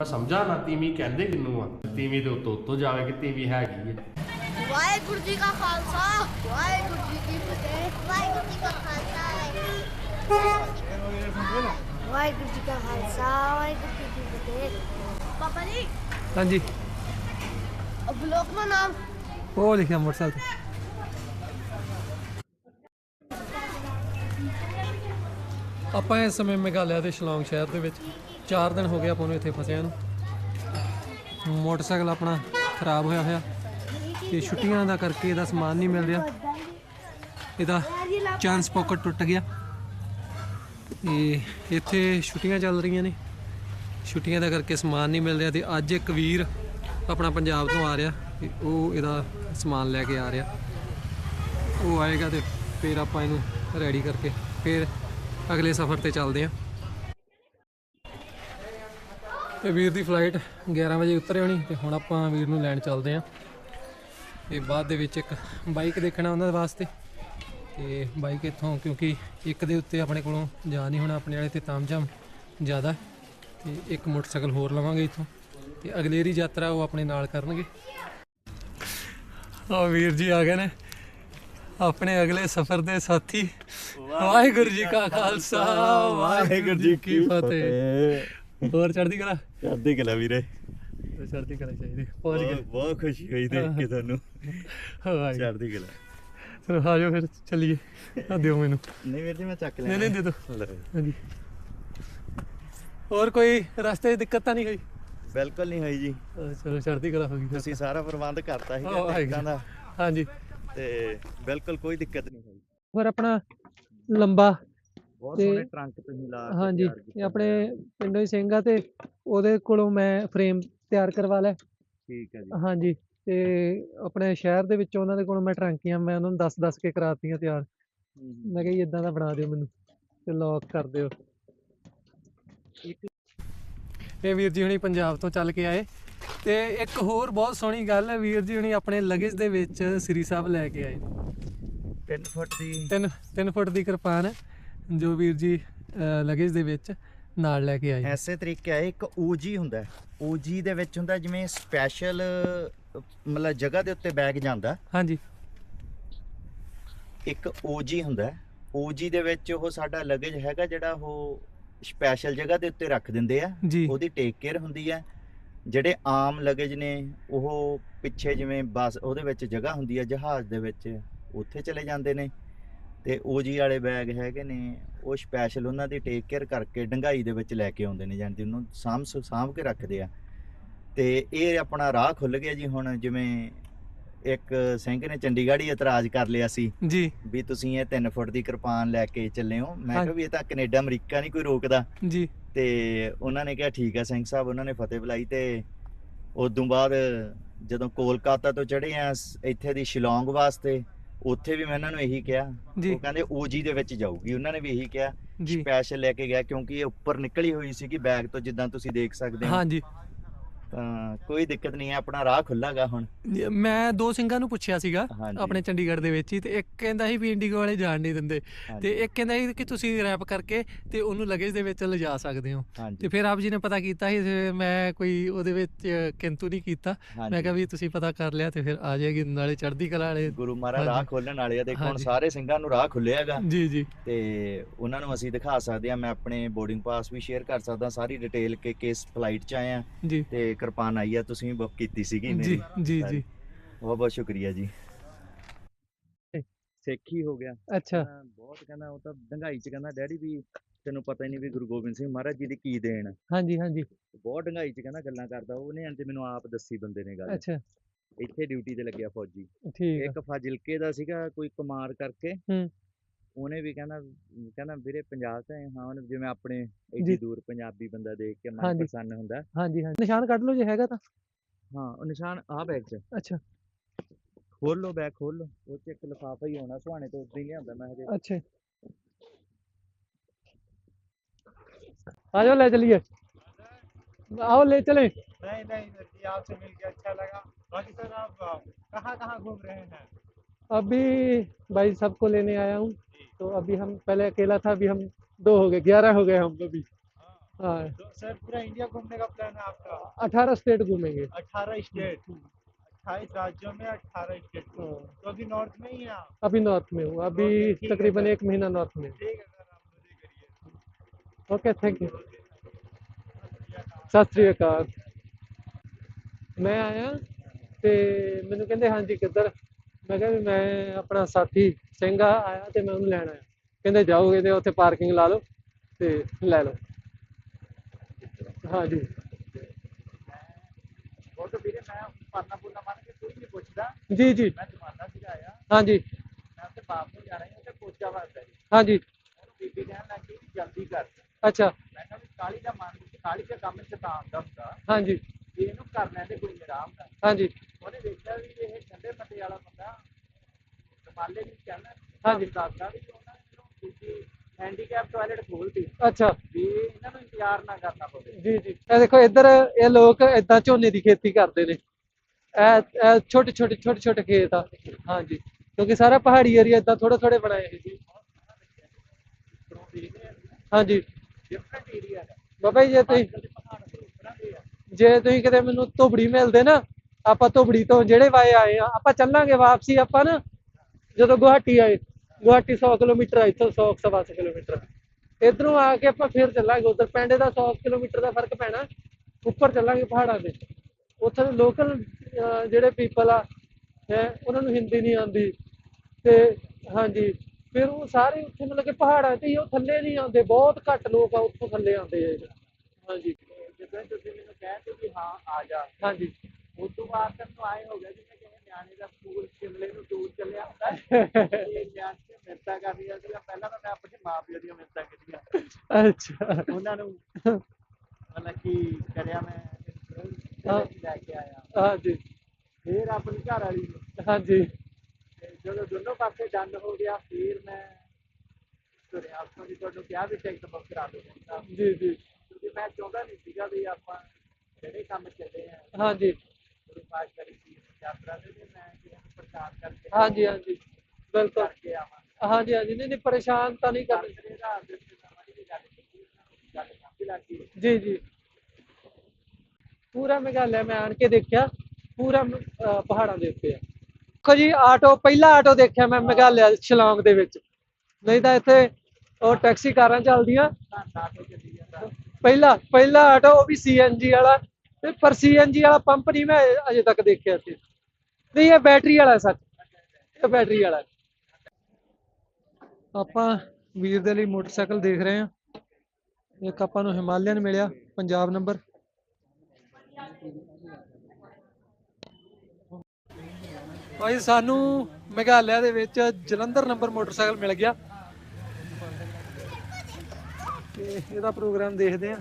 ਸਮਝਾ ਨਾ ਤੀਵੀਂ ਕਹਿੰਦੇ ਕਿੰਨੂੰ ਆ? ਤੀਵੀਂ ਦੇ ਉੱਤੋਂ ਉੱਤੋਂ ਜਾਵੇ ਕਿ ਤੀਵੀਂ ਹੈਗੀ ਹੈ ਵਾਹਿਗੁਰੂ ਜੀ ਕਾ ਖਾਲਸਾ ਵਾਹਿਗੁਰੂ ਜੀ ਕੀ ਫਤਿਹ ਵਾਹਿਗੁਰੂ ਜੀ ਕਾ ਖਾਲਸਾ ਵਾਹਿਗੁਰੂ ਜੀ ਕਾ ਖਾਲਸਾ ਵਾਹਿਗੁਰੂ ਜੀ ਕੀ ਫਤਿਹ। ਪਾਪਾ ਜੀ ਹਾਂਜੀ। ਬਲੋਕ ਦਾ ਨਾਮ? ਉਹ ਲਿਖਿਆ ਮੋਟਰਸਾਈਕਲ ਤੇ। ਆਪਾਂ ਇਸ ਸਮੇਂ ਮੇਘਾਲਿਆ ਦੇ ਸ਼ਿਲੌਂਗ ਸ਼ਹਿਰ ਦੇ ਵਿੱਚ 4 ਦਿਨ ਹੋ ਗਏ ਆਪਾਂ ਨੂੰ ਇੱਥੇ ਫਸਿਆ ਨੂੰ। ਮੋਟਰਸਾਈਕਲ ਆਪਣਾ ਖਰਾਬ ਹੋਇਆ ਹੋਇਆ ਤੇ ਛੁੱਟੀਆਂ ਦਾ ਕਰਕੇ ਇਹਦਾ ਸਮਾਨ ਨਹੀਂ ਮਿਲ ਰਿਹਾ। ਇਹਦਾ ਚਾਂਸ ਪਾਕਟ ਟੁੱਟ ਗਿਆ। ਤੇ ਇੱਥੇ ਛੁੱਟੀਆਂ ਚੱਲ ਰਹੀਆਂ ਨੇ। ਛੁੱਟੀਆਂ ਦਾ ਕਰਕੇ ਸਮਾਨ ਨਹੀਂ ਮਿਲ ਰਿਹਾ ਤੇ ਅੱਜ ਇੱਕ ਵੀਰ ਆਪਣਾ ਪੰਜਾਬ ਤੋਂ ਆ ਰਿਹਾ ਤੇ ਉਹ ਇਹਦਾ ਸਮਾਨ ਲੈ ਕੇ ਆ ਰਿਹਾ। ਉਹ ਆਏਗਾ ਤੇ ਫਿਰ ਆਪਾਂ ਇਹਨੂੰ ਰੈਡੀ ਕਰਕੇ ਫਿਰ ਅਗਲੇ ਸਫ਼ਰ ਤੇ ਚੱਲਦੇ ਆਂ ਤੇ ਵੀਰ ਦੀ ਫਲਾਈਟ 11 ਵਜੇ ਉਤਰੇ ਹੋਣੀ ਤੇ ਹੁਣ ਆਪਾਂ ਵੀਰ ਨੂੰ ਲੈਣ ਚੱਲਦੇ ਆਂ ਤੇ ਬਾਅਦ ਦੇ ਵਿੱਚ ਇੱਕ ਬਾਈਕ ਦੇਖਣਾ ਉਹਨਾਂ ਦੇ ਵਾਸਤੇ। ਤੇ ਬਾਈਕ ਇੱਥੋਂ ਕਿਉਂਕਿ ਇੱਕ ਦੇ ਉੱਤੇ ਆਪਣੇ ਕੋਲੋਂ ਜਾ ਨਹੀਂ ਹੋਣਾ, ਆਪਣੇ ਵਾਲੇ ਤੇ ਤਾਮਝਾਮ ਜ਼ਿਆਦਾ। ਹੈ। ਤੇ ਇੱਕ ਮੋਟਰਸਾਈਕਲ ਹੋਰ ਲਵਾਂਗੇ ਇੱਥੋਂ। ਤੇ ਅਗਲੇਰੀ ਯਾਤਰਾ ਉਹ ਆਪਣੇ ਨਾਲ ਕਰਨਗੇ। ਆ ਵੀਰ ਜੀ ਆ ਗਏ ਨੇ। ਆਪਣੇ ਅਗਲੇ ਸਫ਼ਰ ਦੇ ਸਾਥੀ। ਵਾਹਿਗੁਰੂ ਜੀ ਕਾ ਖਾਲਸਾ ਵਾਹਿਗੁਰੂ ਜੀ ਕੀ ਫਤਿਹ। ਹੋਰ ਚੜ੍ਹਦੀ ਕਲਾ? ਚੜ੍ਹਦੀ ਕਲਾ ਵੀਰੇ। ਚੜ੍ਹਦੀ ਕਲਾ ਚਾਹੀਦੀ। ਪਹੁੰਚ ਗਏ। ਬਹੁਤ ਖੁਸ਼ੀ ਹੋਈ ਦੇਖ ਕੇ ਤੁਹਾਨੂੰ। ਹਾਂ ਚੜ੍ਹਦੀ ਕਲਾ। ਚਲੋ ਆ ਜਾਓ ਫਿਰ ਚੱਲੀਏ। ਆ ਦਿਓ ਮੈਨੂੰ। ਨਹੀਂ ਵੀਰ ਜੀ ਮੈਂ ਚੱਕ ਨਹੀਂ ਨਹੀਂ ਦੇ ਲੈ। ਹਾਂਜੀ। ਹੋਰ ਕੋਈ ਰਸਤੇ 'ਚ ਦਿੱਕਤ ਤਾਂ ਨਹੀਂ ਹੋਈ? ਬਿਲਕੁਲ ਨਹੀਂ ਹੋਈ ਜੀ। ਚਲੋ ਚੜ੍ਹਦੀ ਕਲਾ ਹੋ ਗਈ ਤੁਸੀਂ ਸਾਰਾ ਪ੍ਰਬੰਧ ਕਰਤਾ ਸੀ। ਟਿਕਟਾਂ ਦਾ। ਹਾਂਜੀ। ਤੇ ਬਿਲਕੁਲ ਕੋਈ ਦਿੱਕਤ ਨਹੀਂ ਹੋਈ। ਹੋਰ ਆਪਣਾ ਲੰਬਾ ਬਹੁਤ ਸੋਹਣੇ ਟਰੰਕ ਤੁਸੀਂ ਲਾ ਕੇ ਹਾਂਜੀ ਇਹ ਆਪਣੇ। ਪਿੰਡੋਂ ਹੀ ਸਿੰਘ ਆ ਤੇ ਉਹਦੇ ਕੋਲੋਂ ਮੈਂ ਫਰੇਮ ਤਿਆਰ ਕਰਵਾ ਲਿਆ। ਠੀਕ ਹੈ ਜੀ। ਹਾਂਜੀ ਤੇ ਆਪਣੇ ਸ਼ਹਿਰ ਦੇ ਵਿੱਚੋਂ ਉਹਨਾਂ ਦੇ ਕੋਲੋਂ ਮੈਂ ਟਰੰਕੀਆਂ ਮੈਂ ਉਹਨਾਂ ਨੂੰ ਦੱਸ ਦੱਸ ਕੇ ਕਰਾਤੀਆਂ ਤਿਆਰ। ਮੈਂ ਕਿਹਾ ਇਦਾਂ ਦਾ ਬਣਾ ਦਿਓ ਮੈਨੂੰ ਤੇ ਲੌਕ ਕਰ ਦਿਓ। ਇਹ ਵੀਰ ਜੀ ਹੁਣੀ ਪੰਜਾਬ ਤੋਂ ਚੱਲ ਕੇ ਆਏ। ਤੇ ਇੱਕ ਹੋਰ ਬਹੁਤ ਸੋਹਣੀ ਗੱਲ ਹੈ ਵੀਰ ਜੀ ਹੁਣੀ ਆਪਣੇ ਲਗੇਜ ਦੇ ਵਿੱਚ ਸ੍ਰੀ ਸਾਹਿਬ ਲੈ ਕੇ ਆਏ। 3 ਫੁੱਟ ਦੀ। ਤਿੰਨ ਤਿੰਨ ਫੁੱਟ ਦੀ ਕਿਰਪਾਨ ਜੋ ਵੀਰ ਜੀ ਲਗੇਜ ਦੇ ਵਿੱਚ ਨਾਲ ਲੈ ਕੇ ਆਏ। ਐਸੇ ਤਰੀਕੇ ਆ ਇੱਕ ਓਜੀ ਹੁੰਦਾ ਓਜੀ ਦੇ ਵਿੱਚ ਹੁੰਦਾ ਜਿਵੇਂ ਸਪੈਸ਼ਲ ਮਤਲਬ ਜਗ੍ਹਾ ਦੇ ਉੱਤੇ ਬੈਗ ਜਾਂਦਾ ਹਾਂਜੀ। ਇੱਕ ਓਜੀ ਹੁੰਦਾ ਓਜੀ ਦੇ ਵਿੱਚ ਉਹ ਸਾਡਾ ਲਗੇਜ ਹੈਗਾ ਜਿਹੜਾ ਉਹ ਸਪੈਸ਼ਲ ਜਗ੍ਹਾ ਦੇ ਉੱਤੇ ਰੱਖ ਦਿੰਦੇ ਆ। ਉਹਦੀ ਟੇਕ ਕੇਅਰ ਹੁੰਦੀ ਹੈ। ਜਿਹੜੇ ਆਮ ਲਗੇਜ ਨੇ ਉਹ ਪਿੱਛੇ ਜਿਵੇਂ ਬੱਸ ਉਹਦੇ ਵਿੱਚ ਜਗ੍ਹਾ ਹੁੰਦੀ ਹੈ ਜਹਾਜ਼ ਦੇ ਵਿੱਚ ਉੱਥੇ ਚਲੇ ਜਾਂਦੇ ਨੇ ਤੇ ਓਜੀ ਵਾਲੇ ਬੈਗ ਹੈਗੇ ਨੇ ਉਹ ਸਪੈਸ਼ਲ ਉਹਨਾਂ ਦੀ ਟੇਕ ਕੇਅਰ ਕਰਕੇ ਡੰਗਾਈ ਦੇ ਵਿੱਚ ਲੈ ਕੇ ਆਉਂਦੇ ਨੇ ਜਾਂਦੇ ਉਹਨੂੰ ਸਾਂਭ ਸਾਂਭ ਕੇ ਰੱਖਦੇ ਆ। ਤੇ ਇਹ ਆਪਣਾ ਰਾਹ ਖੁੱਲ ਗਿਆ ਜੀ ਹੁਣ ਜਿਵੇਂ ਇੱਕ ਸਿੰਘ ਨੇ ਚੰਡੀਗੜ੍ਹ ਹੀ ਇਤਰਾਜ਼ ਕਰ ਲਿਆ ਸੀ ਜੀ। ਵੀ ਤੁਸੀਂ ਇਹ 3 ਫੁੱਟ ਦੀ ਕਿਰਪਾਨ ਲੈ ਕੇ ਚੱਲੇ ਹੋ। ਮੈਂ। ਕਿਹਾ ਵੀ ਇਹ ਤਾਂ ਕੈਨੇਡਾ ਅਮਰੀਕਾ ਨਹੀਂ ਕੋਈ ਰੋਕਦਾ। ਜੀ। ਤੇ ਉਹਨਾਂ ਨੇ ਕਿਹਾ ਠੀਕ ਹੈ ਸਿੰਘ ਸਾਹਿਬ ਉਹਨਾਂ ਨੇ ਫਤਿਹ ਬੁਲਾਈ ਤੇ ਉਦੋਂ ਬਾਅਦ ਜਦੋਂ ਕੋਲਕਾਤਾ ਤੋਂ ਚੜੇ ਆ ਸ- ਇੱਥੇ ਦੀ ਸ਼ਿਲੌਂਗ ਵਾਸਤੇ ਉੱਥੇ ਵੀ ਮੈਂ ਉਹਨਾਂ ਨੂੰ ਇਹੀ ਕਿਹਾ। ਉਹ ਕਹਿੰਦੇ ਓਜੀ ਦੇ ਵਿੱਚ ਜਾਊਗੀ। ਉਹਨਾਂ ਨੇ ਵੀ ਇਹੀ ਕਿਹਾ ਸਪੈਸ਼ਲ ਲੈ ਕੇ ਗਿਆ ਕਿਉਂਕਿ ਇਹ ਉੱਪਰ ਨਿਕਲੀ ਹੋਈ ਸੀਗੀ ਬੈਗ ਤੋਂ ਜਿੱਦਾਂ ਤੁਸੀਂ ਦੇਖ ਸਕਦੇ ਹੋ। ਹਾਂਜੀ। ਤਾਂ ਕੋਈ ਦਿੱਕਤ ਨਹੀਂ ਹੈ ਆਪਣਾ ਰਾਹ ਖੁੱਲਾਗਾ ਹੁਣ। ਮੈਂ ਦੋ ਸਿੰਘਾਂ ਨੂੰ ਪੁੱਛਿਆ ਸੀਗਾ ਹਾਂਜੀ। ਆਪਣੇ ਚੰਡੀਗੜ੍ਹ ਦੇ ਵਿੱਚ ਹੀ ਤੇ ਇੱਕ ਕਹਿੰਦਾ ਸੀ ਵੀ ਇੰਡੀਗੋ ਵਾਲੇ ਜਾਣ ਨਹੀਂ ਦਿੰਦੇ। ਹਾਂਜੀ, ਤੇ ਇੱਕ ਕਹਿੰਦਾ ਸੀ ਕਿ ਤੁਸੀਂ ਰੈਪ ਕਰਕੇ ਤੇ ਉਹਨੂੰ ਲਗੇਜ ਦੇ ਵਿੱਚ ਲਿਜਾ ਸਕਦੇ ਹੋ। ਤੇ ਹਾਂਜੀ ਫਿਰ ਆਪ ਜੀ ਨੇ ਪਤਾ ਕੀਤਾ ਸੀ ਤੇ ਮੈਂ ਕੋਈ ਉਹਦੇ ਵਿੱਚ ਕਿੰਤੂ ਨਹੀਂ ਕੀਤਾ। ਮੈਂ ਹਾਂਜੀ। ਕਿਹਾ ਵੀ ਤੁਸੀਂ ਪਤਾ ਕਰ ਲਿਆ ਤੇ ਫਿਰ ਆ ਜਾਏਗੀ ਨਾਲੇ ਚੜ੍ਹਦੀ ਕਲਾ ਵਾਲੇ। ਗੁਰੂ ਮਹਾਰਾਜ ਰਾਹ ਹਾਂਜੀ। ਖੋਲਣ ਵਾਲੇ ਆ ਦੇਖੋ ਹੁਣ ਹਾਂਜੀ। ਸਾਰੇ ਸਿੰਘਾਂ ਨੂੰ ਰਾਹ ਖੁੱਲਿਆਗਾ ਜੀ ਜੀ। ਤੇ ਉਹਨਾਂ ਨੂੰ ਅਸੀਂ ਦਿਖਾ ਸਕਦੇ ਆ ਮੈਂ ਆਪਣੇ ਬੋਰਡਿੰਗ ਪਾਸ ਵੀ ਸ਼ੇਅਰ ਕਰ ਸਕਦਾ ਸਾਰੀ ਡਿਟੇਲ ਕਿ ਕਿਸ ਫਲਾਈਟ 'ਚ ਆਏ ਆ ਜੀ। ਤੇ ਕਿਰਪਾਨ ਆਈ ਆ ਤੁਸੀਂ ਵੀ ਬੁੱਕ ਕੀਤੀ ਸੀਗੀ ਜੀ ਜੀ ਜੀ। ਬਹੁਤ ਬਹੁਤ ਸ਼ੁਕਰੀਆ ਜੀ। ਸਿੱਖ ਹੀ ਗਿਆ। ਅੱਛਾ। ਬਹੁਤ ਕਹਿੰਦਾ ਉਹ ਤਾਂ ਡੰਗਾਈ 'ਚ ਕਹਿੰਦਾ ਡੈਡੀ ਵੀ ਤੈਨੂੰ ਪਤਾ ਹੀ ਨਹੀਂ ਵੀ ਗੁਰੂ ਗੋਬਿੰਦ ਸਿੰਘ ਮਹਾਰਾਜ ਜੀ ਦੀ ਕੀ ਦੇਣ। ਹਾਂਜੀ ਹਾਂਜੀ। ਬਹੁਤ ਡੰਗਾਈ 'ਚ ਕਹਿੰਦਾ ਗੱਲਾਂ ਕਰਦਾ ਉਹਨੇ ਅੰਤ ਮੈਨੂੰ ਆਪ ਦੱਸੀ ਬੰਦੇ ਨੇ ਗੱਲ। ਅੱਛਾ। ਇੱਥੇ ਡਿਊਟੀ ਤੇ ਲੱਗਿਆ ਫੌਜੀ। ਠੀਕ ਇੱਕ ਫਾਜ਼ਿਲਕੇ ਦਾ ਸੀਗਾ ਕੋਈ ਕੁਮਾਰ ਕਰਕੇ। ਹੂੰ। ਉਹਨੇ ਵੀ ਕਹਿੰਦਾ ਕਹਿੰਦਾ ਵੀਰੇ ਪੰਜਾਬ ਤੋਂ ਆਏ ਹਾਂ ਉਹਨੇ ਜਿਵੇਂ ਆਪਣੇ ਜੀ। ਏਡੀ ਦੂਰ ਪੰਜਾਬੀ ਬੰਦਾ ਦੇਖ ਕੇ ਮਨ ਹਾਂਜੀ। ਪ੍ਰਸੰਨ ਹੁੰਦਾ ਹਾਂਜੀ ਹਾਂਜੀ ਨਿਸ਼ਾਨ ਕੱਢ ਲਓ ਜੇ ਹੈਗਾ ਤਾਂ ਹਾਂ ਉਹ ਨਿਸ਼ਾਨ ਆ ਬੈਗ 'ਚ ਅੱਛਾ ਖੋਲ ਲਓ ਬੈਗ ਖੋਲ ਲਓ ਉਹ 'ਚ ਇੱਕ ਲਿਫਾਫਾ ਹੀ ਹੋਣਾ ਸੁਹਾਣੇ ਤੋਂ ਉਦੋਂ ਹੀ ਲਿਆਂਦਾ ਮੈਂ ਹਜੇ ਅੱਛਾ आ जाओ ले चलिए आओ ले चले नहीं नहीं सर जी आपसे मिलकर अच्छा लगा बाकी सर आप कहाँ कहाँ घूम रहे हैं अभी भाई सबको लेने आया हूँ तो अभी हम पहले अकेला था अभी हम दो हो गए ग्यारह हो गए हम अभी हाँ तो सर पूरा इंडिया घूमने का प्लान है आपका अठारह स्टेट घूमेंगे अठारह स्टेट अट्ठाईस राज्यों में अठारह स्टेट हाँ। तो अभी नॉर्थ में ही है आप अभी नॉर्थ में हूँ अभी ओके, ठीक है तकरीबन सर। एक महीना नॉर्थ में ठीक है सर आप मजे करिए okay thank you Sat Sri ਅਕਾਲ ਮੈਂ ਆਇਆ ਤੇ ਮੈਨੂੰ ਕਹਿੰਦੇ ਹਾਂਜੀ ਕਿੱਧਰ ਮੈਂ ਕਿਹਾ ਵੀ ਮੈਂ ਆਪਣਾ ਸਾਥੀ ਸਿੰਘ ਆ, ਆਇਆ ਤੇ ਮੈਂ ਉਹਨੂੰ ਲੈਣ ਆਇਆ। ਕਹਿੰਦੇ ਜਾਓਗੇ ਤੇ ਉੱਥੇ ਪਾਰਕਿੰਗ ਲਾ ਲਓ ਤੇ ਲੈ ਲਓ। ਹਾਂਜੀ। ਉਹ ਤਾਂ ਵੀਰੇ ਮੈਂ ਪਰਨਾ ਪੁਰਨਾ ਮੰਨ ਕੇ ਕੋਈ ਨਹੀਂ ਪੁੱਛਦਾ ਜੀ ਜੀ। ਮੈਂ ਜਮਾਨਾ ਸੀਗਾ ਆਇਆ ਹਾਂਜੀ। ਮੈਂ ਉੱਥੇ ਬਾਪ ਨੂੰ ਜਾਣਾ ਸੀ ਉੱਥੇ ਪੋਚਾ ਵਾਸਤੇ ਹਾਂਜੀ। ਉਹਨੂੰ ਬੀਬੀ ਕਹਿਣ ਲੱਗੀ ਵੀ ਜਲਦੀ ਕਰ ਅੱਛਾ। ਮੈਂ ਕਿਹਾ ਵੀ ਕਾਲੀ ਦਾ ਮਨ ਕਾਲੀ ਦਾ ਕੰਮ ਚ ਤਾਂ ਹੁੰਦਾ ਹਾਂਜੀ ਇਹਨੂੰ ਕਰ ਲੈਂਦੇ ਕੋਈ ਆਰਾਮ ਨਾਲ ਹਾਂਜੀ। ਉਹਨੇ ਦੇਖਿਆ ਵੀ ਇਹ ਠੰਡੇ ਮੱਤੇ ਵਾਲਾ ਬੰਦਾ ਰਮਾਲੇ ਵੀ ਕਹਿੰਦਾ ਹਾਂਜੀ। ਦੱਸਦਾ ਵੀ ਉਹਨਾਂ ਨੇ ਦੂਜੀ ਹੈਂਡੀਕੈਪ ਟਾਇਲਟ ਖੋਲਤੀ ਅੱਛਾ। ਵੀ ਇਹਨਾਂ ਨੂੰ ਇੰਤਜ਼ਾਰ ਨਾ ਕਰਨਾ ਪਵੇ। ਜੀ ਜੀ। ਇਹ ਦੇਖੋ ਇੱਧਰ ਇਹ ਲੋਕ ਏਦਾਂ ਝੋਨੇ ਦੀ ਖੇਤੀ ਕਰਦੇ ਨੇ। ਇਹ ਛੋਟੇ ਛੋਟੇ ਛੋਟੇ ਛੋਟੇ ਖੇਤ ਆ। ਹਾਂਜੀ ਕਿਉਂਕਿ ਸਾਰਾ ਪਹਾੜੀ ਏਰੀਆ ਏਦਾਂ ਥੋੜੇ ਥੋੜੇ ਬਣਾਏ ਹੋਏ ਸੀ। ਹਾਂਜੀ ਡਿਫਰੈਂਟ ਏਰੀਆ ਹੈ ਬਾਬਾ ਜੀ ਜੇ ਤੁਸੀਂ ਜੇ ਤੁਸੀਂ ਕਿਤੇ ਮੈਨੂੰ ਧੁਬੜੀ ਮਿਲਦੇ ਨਾ ਆਪਾਂ ਧੁਬੜੀ ਤੋਂ ਜਿਹੜੇ ਵਾਏ ਆਏ ਆ ਆਪਾਂ ਚੱਲਾਂਗੇ ਵਾਪਸੀ ਆਪਾਂ ਨਾ ਜਦੋਂ ਗੁਹਾਟੀ ਆਏ ਗੁਹਾਟੀ 100 ਕਿਲੋਮੀਟਰ ਆ ਇੱਥੋਂ 100 ਸਵਾ ਸੌ ਕਿਲੋਮੀਟਰ। ਇਧਰੋਂ ਆ ਕੇ ਆਪਾਂ ਫਿਰ ਚੱਲਾਂਗੇ ਉਧਰ ਪਿੰਡ ਦਾ 100 ਕਿਲੋਮੀਟਰ ਦਾ ਫ਼ਰਕ ਪੈਣਾ ਉੱਪਰ ਚੱਲਾਂਗੇ ਪਹਾੜਾਂ ਦੇ ਉੱਥੇ ਦੇ ਲੋਕਲ ਜਿਹੜੇ ਪੀਪਲ ਆ ਹੈ ਉਹਨਾਂ ਨੂੰ ਹਿੰਦੀ ਨਹੀਂ ਆਉਂਦੀ। ਤੇ ਹਾਂਜੀ ਫਿਰ ਉਹ ਸਾਰੇ ਉੱਥੇ ਮਤਲਬ ਕਿ ਪਹਾੜਾਂ ਤੇ ਹੀ ਉਹ ਥੱਲੇ ਨਹੀਂ ਆਉਂਦੇ ਬਹੁਤ ਘੱਟ ਲੋਕ ਆ ਉੱਥੋਂ ਥੱਲੇ ਆਉਂਦੇ ਆ। ਹਾਂਜੀ। ਜਦੋਂ ਤੁਸੀਂ ਮੈਨੂੰ ਕਹਿੰਦੇ ਕਿ ਹਾਂ ਆ ਜਾ। ਹਾਂਜੀ। ਉਸ ਤੋਂ ਬਾਅਦ ਤੈਨੂੰ ਆਏ ਹੋ ਗਿਆ ਜਿਵੇਂ ਕਿਸੇ ਨਿਆਣੇ ਦਾ ਸਕੂਲ ਸ਼ਿਮਲੇ ਨੂੰ ਟੂਰ ਚੱਲਿਆ ਹੁੰਦਾ। ਹੈ। ਇਹ ਨਿਆਣੇ ਦੀਆਂ ਮਿੰਤਾਂ ਕਰਦੀਆਂ ਸੀਗਾ ਪਹਿਲਾਂ ਤਾਂ ਮੈਂ ਆਪਣੇ ਮਾਂ ਪਿਓ ਦੀਆਂ ਮਿੰਤਾਂ ਕੀਤੀਆਂ ਅੱਛਾ। ਉਹਨਾਂ ਨੂੰ ਮਤਲਬ ਕਿ ਕਰਿਆ ਮੈਂ ਹਾਂ। ਤੇ ਲੈ ਕੇ ਆਇਆ। ਹਾਂਜੀ ਫਿਰ ਆਪਣੀ ਘਰ ਵਾਲੀ ਹਾਂਜੀ ਜਦੋਂ ਦੋਨੋਂ ਪਾਸੇ ਡੰਡ ਹੋ ਗਿਆ ਫਿਰ ਮੈਂ ਤੁਰਿਆ ਉੱਥੋਂ ਦੀ ਤੁਹਾਨੂੰ ਕਿਹਾ ਵੀ ਟਿਕਟ ਬੁੱਕ ਕਰਾ ਦਿਓ। ਜੀ ਜੀ। ਕਿਉਂਕਿ ਮੈਂ ਚਾਹੁੰਦਾ ਨਹੀਂ ਸੀਗਾ ਵੀ ਆਪਾਂ ਜਿਹੜੇ ਕੰਮ ਚੱਲੇ ਆ। ਹਾਂਜੀ ਗੁਰੂ ਪਾਤਸ਼ਾਹ ਦੀ ਯਾਤਰਾ ਦੇ ਤੇ ਮੈਂ ਕਿਸੇ ਨੂੰ ਪ੍ਰਚਾਰ ਕਰਕੇ ਹਾਂਜੀ ਹਾਂਜੀ। ਬਿਲਕੁਲ। ਕਰਕੇ ਆਵਾਂ। ਹਾਂਜੀ ਹਾਂਜੀ। ਨਹੀਂ ਨਹੀਂ ਪਰੇਸ਼ਾਨ ਤਾਂ ਨਹੀਂ ਕਰਨੀ। ਦੂਸਰੇ ਦਾ ਦੇ ਸਮਾਜ ਦੀ ਗੱਲ ਕੀਤੀ ਗੱਲ ਸਮਝ ਲੱਗੀ ਜੀ ਜੀ। ਪੂਰਾ ਮੇਘਾਲਿਆ ਮੈਂ ਆਣ ਕੇ ਦੇਖਿਆ ਪੂਰਾ ਪਹਾੜਾਂ ਦੇ ਉੱਤੇ ਆ। ਦੇਖੋ ਜੀ ਆਟੋ ਪਹਿਲਾ ਆਟੋ ਦੇਖਿਆ ਮੈਂ ਮੇਘਾਲਿਆ ਸ਼ਿਲੌਂਗ ਦੇ ਵਿੱਚ। ਨਹੀਂ ਤਾਂ ਇੱਥੇ ਉਹ ਟੈਕਸੀ ਕਾਰਾਂ ਚੱਲਦੀਆਂ। ਪਹਿਲਾ ਪਹਿਲਾ ਆਟੋ ਉਹ ਵੀ ਸੀਐਨਜੀ ਵਾਲਾ ਤੇ ਪਰ ਸੀਐਨਜੀ ਵਾਲਾ ਪੰਪ ਨਹੀਂ ਮੈਂ ਅਜੇ ਤੱਕ ਦੇਖਿਆ ਇੱਥੇ ਨਹੀਂ, ਇਹ ਬੈਟਰੀ ਵਾਲਾ ਸੱਚ। ਇਹ ਬੈਟਰੀ ਵਾਲਾ ਆਪਾਂ ਵੀਰ ਦੇ ਲਈ ਮੋਟਰਸਾਈਕਲ ਦੇਖ ਰਹੇ ਹਾਂ। ਇੱਕ ਆਪਾਂ ਨੂੰ ਹਿਮਾਲਯਨ ਮਿਲਿਆ, ਪੰਜਾਬ ਨੰਬਰ। ਭਾਈ, ਸਾਨੂੰ ਮੇਘਾਲਿਆ ਦੇ ਵਿੱਚ ਜਲੰਧਰ ਨੰਬਰ ਮੋਟਰਸਾਈਕਲ ਮਿਲ ਗਿਆ। ਤੇ ਇਹਦਾ ਪ੍ਰੋਗਰਾਮ ਦੇਖਦੇ ਆ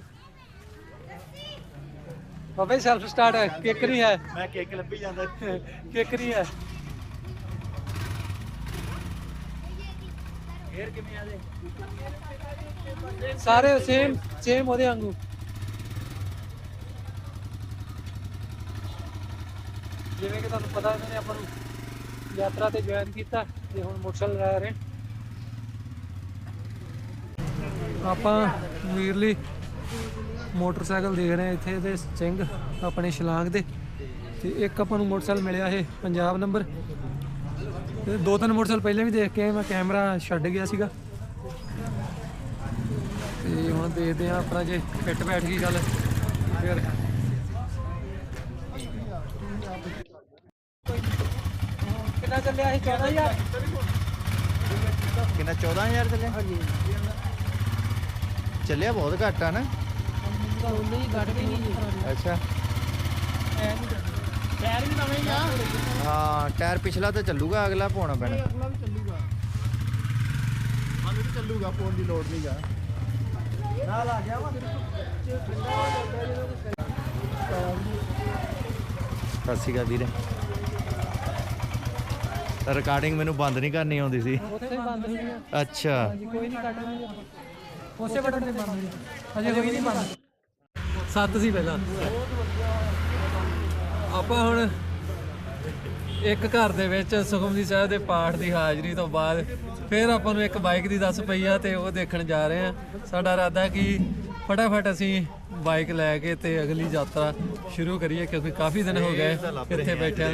ਬਾਬਾ ਸੈਲਫ ਸਟਾਰਟ ਹੈ ਕਿੱਕ ਨਹੀਂ ਹੈ। ਮੈਂ ਕੇਕ ਲੱਭੀ ਜਾਂਦਾ। ਕਿੱਕ ਨਹੀਂ ਹੈ। ਫੇਰ ਕਿਵੇਂ ਆ ਜੇ ਸਾਰੇ ਸੇਮ ਸੇਮ ਉਹਦੇ ਵਾਂਗੂ। ਜਿਵੇਂ ਕਿ ਤੁਹਾਨੂੰ ਪਤਾ ਇਹਨਾਂ ਨੇ ਆਪਾਂ ਨੂੰ ਯਾਤਰਾ ਤੇ ਜੁਆਇਨ ਕੀਤਾ ਤੇ ਹੁਣ ਮੋਟਰਸਾਈਕਲ ਲੈ ਰਹੇ। ਆਪਾਂ ਵੀਰਲੀ ਮੋਟਰਸਾਈਕਲ ਦੇਖ ਰਹੇ ਇੱਥੇ ਦੇ ਸਿੰਘ ਆਪਣੇ ਸ਼ਲਾਂਗ ਦੇ। ਤੇ ਇੱਕ ਆਪਾਂ ਨੂੰ ਮੋਟਰਸਾਈਕਲ ਮਿਲਿਆ ਇਹ ਪੰਜਾਬ ਨੰਬਰ। ਤੇ ਦੋ ਤਿੰਨ ਮੋਟਰਸਾਈਕਲ ਪਹਿਲਾਂ ਵੀ ਦੇਖ ਕੇ ਮੈਂ ਕੈਮਰਾ ਛੱਡ ਗਿਆ ਸੀਗਾ। ਤੇ ਹੁਣ ਦੇਖਦੇ ਆ ਆਪਣਾ ਜੇ ਫਿੱਟ ਬੈਠ ਗਈ ਗੱਲ। ਫਿਰ ਕਿੰਨਾ ਚੱਲਿਆ ਇਹ? 14000 ਕਿੰਨਾ 14000 ਚੱਲਿਆ? ਹਾਂਜੀ। ਚੱਲਿਆ ਬਹੁਤ ਘੱਟ ਆ ਨਾ। ਅੱਛਾ। ਟਾਇਰ ਵੀ ਨਵੇਂ ਹੀ ਆ। ਹਾਂ ਟਾਇਰ ਪਿਛਲਾ ਤਾਂ ਚੱਲੂਗਾ ਅਗਲਾ ਪਾਉਣਾ ਪੈਣਾ। ਅਗਲਾ ਵੀ ਚੱਲੂਗਾ। ਸਾਨੂੰ ਵੀ ਚੱਲੂਗਾ ਪਾਉਣ ਦੀ ਲੋੜ ਨਹੀਂਗਾ ਨਾਲ ਆ ਗਿਆ ਵਾ। ਸਤਿ ਸ਼੍ਰੀ ਅਕਾਲ ਵੀਰੇ। ਰਿਕਾਰਡਿੰਗ ਮੈਨੂੰ ਬੰਦ ਨਹੀਂ ਕਰਨੀ ਆਉਂਦੀ ਸੀ। ਉੱਥੇ ਹੀ ਬੰਦ ਹੋਈ ਆ। ਅੱਛਾ। ਕੋਈ ਨਹੀਂ ਕੱਟ ਲਾਂਗੇ। ਉਸੇ ਬਟਨ ਤੇ ਬੰਦ ਹੋਈ ਅਜੇ ਹੋਈ ਨਹੀਂ ਬੰਦ। ਸੱਤ ਸੀ ਪਹਿਲਾਂ। ਆਪਾਂ ਹੁਣ ਇੱਕ ਘਰ ਦੇ ਵਿੱਚ ਸੁਖਮਨੀ ਸਾਹਿਬ ਦੇ ਪਾਠ ਦੀ ਹਾਜ਼ਰੀ ਤੋਂ ਬਾਅਦ ਫਿਰ ਆਪਾਂ ਨੂੰ ਇੱਕ ਬਾਈਕ ਦੀ ਦੱਸ ਪਈ ਆ ਤੇ ਉਹ ਦੇਖਣ ਜਾ ਰਹੇ ਆ। ਸਾਡਾ ਇਰਾਦਾ ਕਿ ਫਟਾਫਟ ਅਸੀਂ ਬਾਈਕ ਲੈ ਕੇ ਤੇ ਅਗਲੀ ਯਾਤਰਾ ਸ਼ੁਰੂ ਕਰੀਏ, ਕਿਉਂਕਿ ਕਾਫੀ ਦਿਨ ਹੋ ਗਏ ਇੱਥੇ ਬੈਠਿਆਂ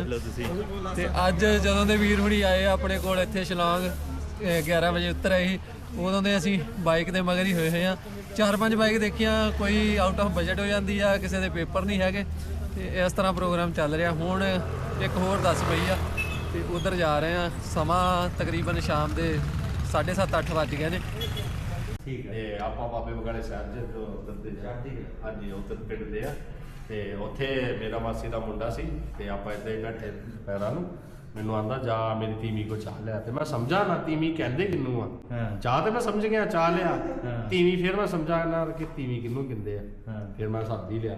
ਤੇ ਅੱਜ ਜਦੋਂ ਦੇ ਵੀਰ ਹੁਣੀ ਆਏ ਆਪਣੇ ਕੋਲ ਇੱਥੇ ਸ਼ਿਲਾਂਗ ਅਹ 11 ਵਜੇ ਉਤਰ ਆਏ ਸੀ। ਉਦੋਂ ਦੇ ਅਸੀਂ ਬਾਈਕ ਦੇ ਮਗਰ ਹੀ ਹੋਏ ਹੋਏ ਆ ਚਾਰ ਪੰਜ ਬਾਈਕ ਦੇਖੀਆਂ ਕੋਈ ਆਊਟ ਆਫ ਬਜਟ ਹੋ ਜਾਂਦੀ ਆ ਕਿਸੇ ਦੇ ਪੇਪਰ ਨਹੀਂ ਹੈਗੇ। ਤੇ ਇਸ ਤਰ੍ਹਾਂ ਪ੍ਰੋਗਰਾਮ ਚੱਲ ਰਿਹਾ। ਹੁਣ ਇੱਕ ਹੋਰ ਦੱਸ ਪਈ ਆ ਤੇ ਉਧਰ ਜਾ ਰਹੇ ਆ ਸਮਾਂ ਤਕਰੀਬਨ ਸ਼ਾਮ ਦੇ 7:30 8 ਵੱਜ ਗਏ ਨੇ। ਠੀਕ ਹੈ। ਤੇ ਆਪਾਂ ਬਾਬੇ ਬਗਾੜੇ ਸਾਹਿਬ ਜੀ ਤੋਂ ਉੱਧਰ ਦੇ ਹਾਂਜੀ ਉੱਧਰ ਪਿੰਡ ਦੇ ਆ। ਤੇ ਉੱਥੇ ਮੇਰਾ ਮਾਸੀ ਦਾ ਮੁੰਡਾ ਸੀ ਤੇ ਆਪਾਂ ਇੱਥੇ ਬੈਠੇ ਪੈਰਾਂ ਨੂੰ। ਮੈਨੂੰ ਆਂਦਾ ਜਾ ਮੇਰੀ ਤੀਮੀ ਕੋ ਚਾਹ ਲਿਆ ਤੇ ਮੈਂ ਸਮਝਾ ਨਾ ਤੀਮੀ ਕਹਿੰਦੇ ਕਿੰਨੂੰ ਆ। ਚਾਹ ਤੇ ਮੈਂ ਸਮਝ ਗਿਆ ਚਾਹ ਲਿਆ। ਤੀਮੀ ਫਿਰ ਮੈਂ ਸਮਝਾ ਨਾ ਕਿ ਤੀਮੀ ਕਿੰਨੂੰ ਕਹਿੰਦੇ ਆ। ਫਿਰ ਮੈਂ ਸਾਦੀ ਲਿਆ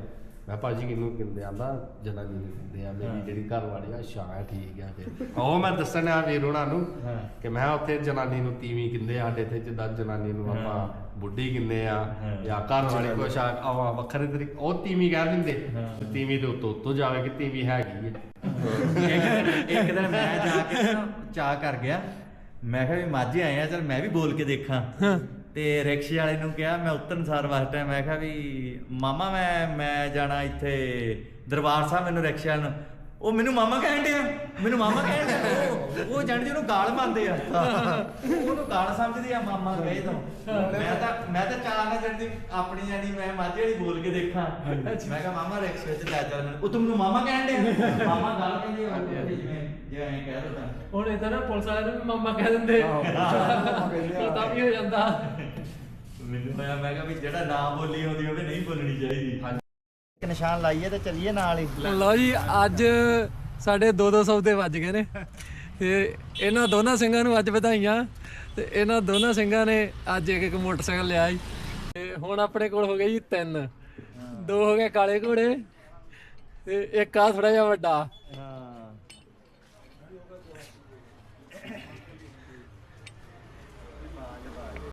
ਮੈਂ ਭਾਜੀ ਕਿੰਨੂੰ ਕਹਿੰਦੇ ਆਂਦਾ ਜਨਾਨੀ ਨੂੰ ਕਹਿੰਦੇ ਆ ਮੇਰੀ ਜਿਹੜੀ ਘਰ ਵਾਲੀ ਆ ਹੈ ਠੀਕ ਆ ਫਿਰ ਉਹ ਮੈਂ ਦੱਸਣ ਆ ਵੀਰ ਉਹਨਾਂ ਨੂੰ। ਕਿ ਮੈਂ ਉੱਥੇ ਜਨਾਨੀ ਨੂੰ ਤੀਵੀਂ ਕਹਿੰਦੇ ਆ ਸਾਡੇ ਇੱਥੇ ਜਿੱਦਾਂ ਜਨਾਨੀ ਨੂੰ ਆਪਾਂ ਬੁੱਢੀ ਕਹਿੰਦੇ ਆ। ਜਾਂ ਘਰ ਵਾਲੀ ਕੁਛ ਆ ਆਵਾ ਵੱਖਰੇ ਤਰੀਕੇ ਉਹ ਤੀਵੀਂ ਕਹਿ ਦਿੰਦੇ। ਤੇ ਤੀਵੀਂ ਦੇ ਉੱਤੋਂ ਉੱਤੋਂ ਜਾਵੇ ਕਿ ਤੀਵੀਂ ਹੈਗੀ ਹੈ ਇੱਕ ਦਿਨ ਇੱਕ ਦਿਨ ਮੈਂ ਜਾ ਕੇ ਨਾ ਚਾਹ ਕਰ ਗਿਆ। ਮੈਂ ਕਿਹਾ ਵੀ ਮਾਝੇ ਆਏ ਆ ਚਲ ਮੈਂ ਵੀ ਬੋਲ ਕੇ ਦੇਖਾਂ। ਤੇ ਰਿਕਸ਼ੇ ਵਾਲੇ ਨੂੰ ਕਿਹਾ ਮੈਂ ਉਤਰਨ ਸਾਰ ਵਾਸਤੇ ਮੈਂ ਕਿਹਾ ਵੀ ਮਾਮਾ ਮੈਂ ਮੈਂ ਜਾਣਾ ਇੱਥੇ ਦਰਬਾਰ ਸਾਹਿਬ ਮੈਨੂੰ ਰਿਕਸ਼ੇ ਵਾਲੇ ਨੂੰ। ਉਹ ਮੈਨੂੰ ਮਾਮਾ ਕਹਿਣ ਡਿਆ। ਮੈਨੂੰ ਮਾਮਾ ਕਹਿਣ ਡਿਆ। ਉਹ- ਉਹ ਜਾਣਦੇ ਉਹਨੂੰ ਗਾਲ ਮੰਨਦੇ ਆ। ਉਹਨੂੰ ਗਾਲ ਸਮਝਦੇ ਆ ਮਾਮਾ ਕਹੇ ਤੋਂ। ਮੈਂ ਤਾਂ ਮੈਂ ਤਾਂ ਚਾਹ ਨਾ ਜਣਦੀ ਆਪਣੀ ਜਾਨੀ ਮੈਂ ਮਾਝੇ ਵਾਲੀ ਬੋਲ ਕੇ ਦੇਖਾਂ। ਮੈਂ ਕਿਹਾ ਮਾਮਾ ਰਿਕਸ਼ੇ 'ਚ ਲੈ ਚੱਲ ਮੈਨੂੰ ਉਹ ਤੂੰ ਮੈਨੂੰ ਮਾਮਾ ਕਹਿਣ ਡਿਆ। ਮਾਮਾ ਗਾਲ ਕਹਿੰਦੇ ਆ ਜਿਵੇਂ ਜੇ ਐਂ ਕਹਿ ਦੋ ਤਾਂ ਹੁਣ ਇਦਾਂ ਨਾ ਪੁਲਿਸ ਵਾਲਿਆਂ ਨੂੰ ਮਾਮਾ ਕਹਿ ਦਿੰਦੇ। ਪਤਾ ਵੀ ਹੋ ਜਾਂਦਾ। ਮੈਨੂੰ ਮੈਂ ਮੈਂ ਕਿਹਾ ਵੀ ਜਿਹੜਾ ਨਾ ਬੋਲੀ ਹੁੰਦੀ ਹੋਵੇ ਨਹੀਂ ਬੋਲਣੀ ਚਾਹੀਦੀ। ਨਿਸ਼ਾਨ ਲਾਈਏ ਤੇ ਚੱਲੀਏ ਨਾਲ ਹੀ। ਲਓ ਜੀ ਅੱਜ ਸਾਡੇ 2-200 ਦੇ ਵੱਜ ਗਏ ਨੇ। ਤੇ ਇਹਨਾਂ ਦੋਨਾਂ ਸਿੰਘਾਂ ਨੂੰ ਅੱਜ ਵਧਾਈਆਂ। ਤੇ ਇਹਨਾਂ ਦੋਨਾਂ ਸਿੰਘਾਂ ਨੇ ਅੱਜ ਇੱਕ ਇੱਕ ਮੋਟਰਸਾਈਕਲ ਲਿਆ ਜੀ। ਤੇ ਹੁਣ ਆਪਣੇ ਕੋਲ ਹੋ ਗਏ ਜੀ ਤਿੰਨ। ਦੋ ਹੋ ਗਏ ਕਾਲੇ ਘੋੜੇ ਤੇ ਇੱਕ ਆ ਥੋੜਾ ਜਿਹਾ ਵੱਡਾ। ਹਾਂ।